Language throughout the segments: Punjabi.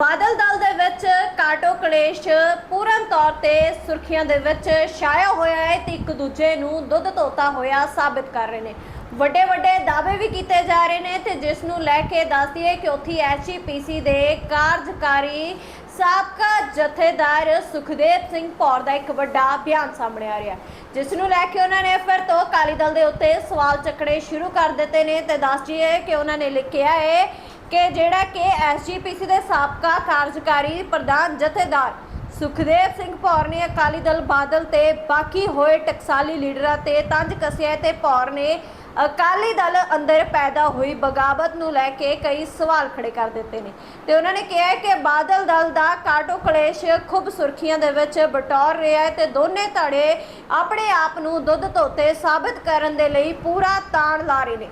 ਬਾਦਲ ਦਲ ਦੇ ਵਿੱਚ ਕਾਟੋ ਕਲੇਸ਼ ਪੂਰਨ ਤੌਰ ਤੇ ਸੁਰਖੀਆਂ ਦੇ ਵਿੱਚ ਛਾਇਆ ਹੋਇਆ ਹੈ ਤੇ ਇੱਕ ਦੂਜੇ ਨੂੰ ਦੁੱਧ ਤੋਤਾ ਹੋਇਆ ਸਾਬਿਤ ਕਰ ਰਹੇ ਨੇ। ਵੱਡੇ ਵੱਡੇ ਦਾਅਵੇ ਵੀ ਕੀਤੇ ਜਾ ਰਹੇ ਨੇ ਤੇ ਜਿਸ ਨੂੰ ਲੈ ਕੇ ਦੱਸ ਦਈਏ ਕਿ ਉੱਥੇ ਐਚਪੀਸੀ ਦੇ ਕਾਰਜਕਾਰੀ ਸਾਬਕਾ ਜਥੇਦਾਰ ਸੁਖਦੇਵ ਸਿੰਘ ਭੌਰ ਦਾ ਇੱਕ ਵੱਡਾ ਬਿਆਨ ਸਾਹਮਣੇ ਆ ਰਿਹਾ ਜਿਸ ਨੂੰ ਲੈ ਕੇ ਉਹਨਾਂ ਨੇ ਫਿਰ ਤੋਂ ਅਕਾਲੀ ਦਲ ਦੇ ਉੱਤੇ ਸਵਾਲ ਚੱਕਣੇ ਸ਼ੁਰੂ ਕਰ ਦਿੱਤੇ ਨੇ ਤੇ ਦੱਸ ਦਈਏ ਕਿ ਉਹਨਾਂ ਨੇ ਲਿਖਿਆ ਹੈ ਕਿ ਜਿਹੜਾ ਕਿ ਐਸਜੀਪੀਸੀ ਦੇ ਸਾਬਕਾ ਕਾਰਜਕਾਰੀ ਪ੍ਰਧਾਨ ਜਥੇਦਾਰ ਸੁਖਦੇਵ ਸਿੰਘ ਭੌਰ ਨੇ ਅਕਾਲੀ ਦਲ ਬਾਦਲ ਤੇ ਬਾਕੀ ਹੋਏ ਟਕਸਾਲੀ ਲੀਡਰਾਂ ਤੇ ਤੰਜ ਕੱਸਿਆ ਹੈ ਤੇ ਭੌਰ ਨੇ ਅਕਾਲੀ ਦਲ ਅੰਦਰ ਪੈਦਾ ਹੋਈ ਬਗਾਵਤ ਨੂੰ ਲੈ ਕੇ ਕਈ ਸਵਾਲ ਖੜੇ ਕਰ ਦਿੱਤੇ ਨੇ। ਤੇ ਉਹਨਾਂ ਨੇ ਕਿਹਾ ਕਿ ਬਾਦਲ ਦਲ ਦਾ ਕਾਟੋ ਕਲੇਸ਼ ਖੂਬ ਸੁਰਖੀਆਂ ਦੇ ਵਿੱਚ ਬਟੌਰ ਰਿਹਾ ਹੈ ਤੇ ਦੋਨੇ ਧੜੇ ਆਪਣੇ ਆਪ ਨੂੰ ਦੁੱਧ ਧੋਤੇ ਸਾਬਤ ਕਰਨ ਦੇ ਲਈ ਪੂਰਾ ਤਾਣ ਲਾ ਰਹੇ ਨੇ।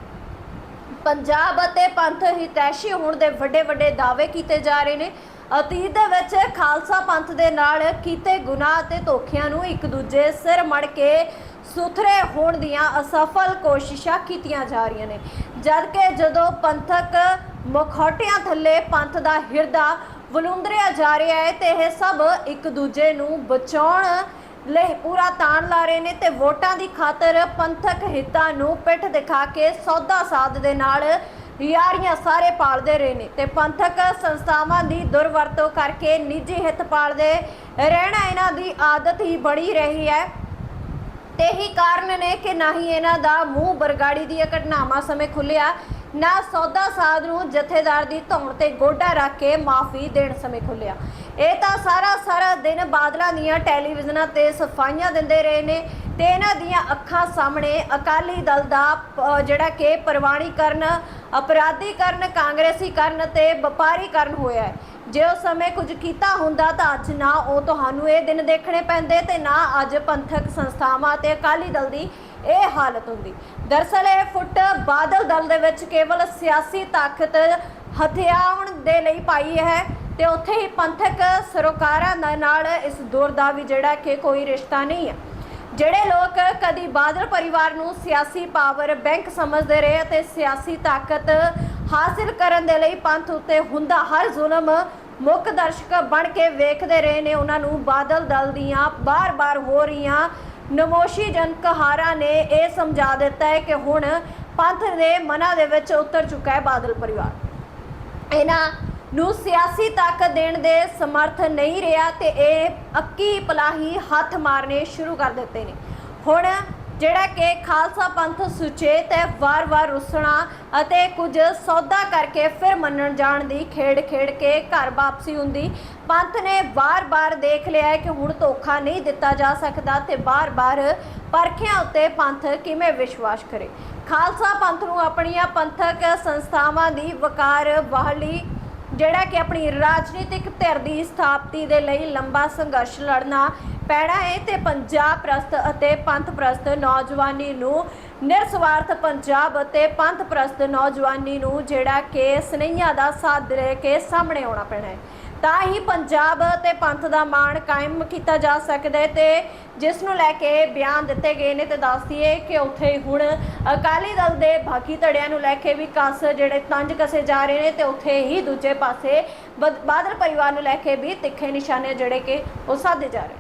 ਪੰਜਾਬ ਅਤੇ ਪੰਥ ਹਿਤੈਸ਼ੀ ਹੋਣ ਦੇ ਵੱਡੇ ਵੱਡੇ ਦਾਅਵੇ ਕੀਤੇ ਜਾ ਰਹੇ ਨੇ। ਅਤੀਤ ਦੇ ਵਿੱਚ ਖਾਲਸਾ ਪੰਥ ਦੇ ਨਾਲ ਕੀਤੇ ਗੁਨਾਹ ਅਤੇ ਧੋਖਿਆਂ ਨੂੰ ਇੱਕ ਦੂਜੇ ਸਿਰ ਮੜ ਕੇ ਸੁਥਰੇ ਹੋਣ ਦੀਆਂ ਅਸਫਲ ਕੋਸ਼ਿਸ਼ਾਂ ਕੀਤੀਆਂ ਜਾ ਰਹੀਆਂ ਨੇ। ਜਦ ਕਿ ਜਦੋਂ ਪੰਥਕ ਮੁਖੌਟਿਆਂ ਥੱਲੇ ਪੰਥ ਦਾ ਹਿਰਦਾ ਵਲੂੰਦਰਿਆ ਜਾ ਰਿਹਾ ਹੈ ਤੇ ਇਹ ਸਭ ਇੱਕ ਦੂਜੇ ਨੂੰ ਬਚਾਉਣ ਲਈ ਪੂਰਾ ਤਾਣ ਲਾ ਰਹੇ ਨੇ ਤੇ ਵੋਟਾਂ ਦੀ ਖਾਤਰ ਪੰਥਕ ਹਿੱਤਾਂ ਨੂੰ ਪਿੱਠ ਦਿਖਾ ਕੇ ਸੌਦਾ ਸਾਧ ਦੇ ਨਾਲ ਯਾਰੀਆਂ ਸਾਰੇ ਪਾਲਦੇ ਰਹੇ ਨੇ ਤੇ ਪੰਥਕ ਸੰਸਥਾਵਾਂ ਦੀ ਦੁਰਵਰਤੋਂ ਕਰਕੇ ਨਿੱਜੀ ਹਿੱਤ ਪਾਲਦੇ ਰਹਿਣਾ ਇਹਨਾਂ ਦੀ ਆਦਤ ਹੀ ਬਣੀ ਰਹੀ ਹੈ। ਤੇ ਹੀ ਕਾਰਨ ਨੇ ਕਿ ਨਾ ਹੀ ਇਹਨਾਂ ਦਾ ਮੂੰਹ ਬਰਗਾੜੀ ਦੀਆਂ ਘਟਨਾਵਾਂ ਸਮੇਂ ਖੁੱਲਿਆ ਨਾ ਸੌਦਾ ਸਾਧ ਨੂੰ ਜਥੇਦਾਰ ਦੀ ਧੌਣ ਤੇ ਗੋਡਾ ਰੱਖ ਕੇ ਮਾਫੀ ਦੇਣ ਸਮੇਂ ਖੁੱਲਿਆ ਇਹ ਤਾਂ ਸਾਰਾ ਸਾਰਾ ਦਿਨ ਬਾਦਲਾਂ ਦੀਆਂ ਟੈਲੀਵਿਜ਼ਨਾਂ ਤੇ ਸਫਾਈਆਂ ਦਿੰਦੇ ਰਹੇ ਨੇ। ਤੇ ਇਹਨਾਂ ਦੀਆਂ ਅੱਖਾਂ ਸਾਹਮਣੇ ਅਕਾਲੀ ਦਲ ਦਾ ਜਿਹੜਾ ਕਿ ਪ੍ਰਵਾਣੀਕਰਨ ਅਪਰਾਧੀਕਰਨ ਕਾਂਗਰਸੀਕਰਨ ਤੇ ਵਪਾਰੀਕਰਨ ਹੋਇਆ ਹੈ। ਜੇ ਉਸ ਸਮੇਂ ਕੁਝ ਕੀਤਾ ਹੁੰਦਾ ਤਾਂ ਅੱਜ ਨਾ ਉਹ ਤੁਹਾਨੂੰ ਇਹ ਦਿਨ ਦੇਖਣੇ ਪੈਂਦੇ ਤੇ ਨਾ ਅੱਜ ਪੰਥਕ ਸੰਸਥਾਵਾਂ ਤੇ ਅਕਾਲੀ ਦਲ ਦੀ ਇਹ ਹਾਲਤ ਹੁੰਦੀ। ਦਰਸਲ ਇਹ ਫੁੱਟ ਬਾਦਲ ਦਲ ਦੇ ਵਿੱਚ ਕੇਵਲ ਸਿਆਸੀ ਤਾਕਤ ਹਥਿਆਉਣ ਦੇ ਲਈ ਪਾਈ ਹੈ ਤੇ ਉੱਥੇ ਹੀ ਪੰਥਕ ਸਰੋਕਾਰਾਂ ਨਾਲ ਇਸ ਦੌਰ ਦਾ ਵੀ ਜਿਹੜਾ ਕਿ ਕੋਈ ਰਿਸ਼ਤਾ ਨਹੀਂ ਹੈ। ਜਿਹੜੇ ਲੋਕ ਕਦੀ ਬਾਦਲ ਪਰਿਵਾਰ ਨੂੰ ਸਿਆਸੀ ਪਾਵਰ ਬੈਂਕ ਸਮਝਦੇ ਰਹੇ ਅਤੇ ਸਿਆਸੀ ਤਾਕਤ ਹਾਸਿਲ ਕਰਨ ਦੇ ਲਈ ਪੰਥ ਉੱਤੇ ਹੁੰਦਾ ਹਰ ਜ਼ੁਲਮ ਮੁੱਖ ਦਰਸ਼ਕ ਬਣ ਕੇ ਵੇਖਦੇ ਰਹੇ ਨੇ। ਉਹਨਾਂ ਨੂੰ ਬਾਦਲ ਦਲ ਦੀਆਂ ਬਾਰ-ਬਾਰ ਹੋ ਰਹੀਆਂ ਨਮੋਸ਼ੀਜਨਕ ਹਾਰਾਂ ਨੇ ਇਹ ਸਮਝਾ ਦਿੱਤਾ ਹੈ ਕਿ ਹੁਣ ਪੰਥ ਦੇ ਮਨਾਂ ਦੇ ਵਿੱਚ ਉਤਰ ਚੁੱਕਾ ਹੈ ਬਾਦਲ ਪਰਿਵਾਰ। ਇਹਨਾਂ ਨੂੰ ਸਿਆਸੀ ਤਾਕਤ ਦੇਣ ਦੇ ਸਮਰਥ ਨਹੀਂ ਰਿਹਾ ਤੇ ਇਹ ਅੱਕੀ ਪਲਾਹੀ ਹੱਥ ਮਾਰਨੇ ਸ਼ੁਰੂ ਕਰ ਦਿੱਤੇ ਨੇ। ਹੁਣ ਜਿਹੜਾ ਕਿ ਖਾਲਸਾ ਪੰਥ ਸੁਚੇਤ ਹੈ, ਵਾਰ-ਵਾਰ ਰੁੱਸਣਾ ਅਤੇ ਕੁਝ ਸੌਦਾ ਕਰਕੇ ਫਿਰ ਮੰਨਣ ਜਾਣ ਦੀ ਖੇਡ ਖੇਡ ਕੇ ਘਰ ਵਾਪਸੀ ਹੁੰਦੀ। ਪੰਥ ਨੇ ਵਾਰ-ਵਾਰ ਦੇਖ ਲਿਆ ਹੈ ਕਿ ਹੁਣ ਧੋਖਾ ਨਹੀਂ ਦਿੱਤਾ ਜਾ ਸਕਦਾ ਤੇ ਵਾਰ ਵਾਰ ਪਰਖਿਆਂ ਉੱਤੇ ਪੰਥ ਕਿਵੇਂ ਵਿਸ਼ਵਾਸ ਕਰੇ। ਖਾਲਸਾ ਪੰਥ ਨੂੰ ਆਪਣੀਆਂ ਪੰਥਕ ਸੰਸਥਾਵਾਂ ਦੀ ਵਕਾਰ ਬਹਾਲੀ ਜਿਹੜਾ ਕਿ ਆਪਣੀ ਰਾਜਨੀਤਿਕ ਧਿਰ ਦੀ ਸਥਾਪਤੀ ਦੇ ਲਈ ਲੰਬਾ ਸੰਘਰਸ਼ ਲੜਨਾ ਪੈਣਾ ਹੈ ਤੇ ਪੰਜਾਬ ਪ੍ਰਸਤ ਅਤੇ ਪੰਥ ਪ੍ਰਸਤ ਨੌਜਵਾਨੀ ਨੂੰ ਨਿਰਸਵਾਰਥ ਪੰਜਾਬ ਅਤੇ ਪੰਥ ਪ੍ਰਸਤ ਨੌਜਵਾਨੀ ਨੂੰ ਜਿਹੜਾ ਕਿ ਸਨਈਆਂ ਦਾ ਸਾਥ ਦੇ ਕੇ ਸਾਹਮਣੇ ਆਉਣਾ ਪੈਣਾ ਹੈ ਤਾਂ ਹੀ ਪੰਜਾਬ ਤੇ ਪੰਥ ਦਾ ਮਾਣ ਕਾਇਮ ਕੀਤਾ ਜਾ ਸਕਦਾ ਹੈ ਤੇ ਜਿਸ ਨੂੰ ਲੈ ਕੇ ਬਿਆਨ ਦਿੱਤੇ ਗਏ ਨੇ ਤੇ ਦੱਸਦੀਏ ਕਿ ਉੱਥੇ ਹੁਣ ਅਕਾਲੀ ਦਲ ਦੇ ਬਾਕੀ ਧੜਿਆਂ ਨੂੰ ਲੈ ਕੇ ਵੀ ਕਸ ਜਿਹੜੇ ਤੰਜ ਕਸੇ ਜਾ ਰਹੇ ਨੇ ਤੇ ਉੱਥੇ ਹੀ ਦੂਜੇ ਪਾਸੇ ਬਦ- ਬਾਦਲ ਪਰਿਵਾਰ ਨੂੰ ਲੈ ਕੇ ਵੀ ਤਿੱਖੇ ਨਿਸ਼ਾਨੇ ਜਿਹੜੇ ਕਿ ਉਹ ਸਾਧੇ ਜਾ ਰਹੇ ਨੇ।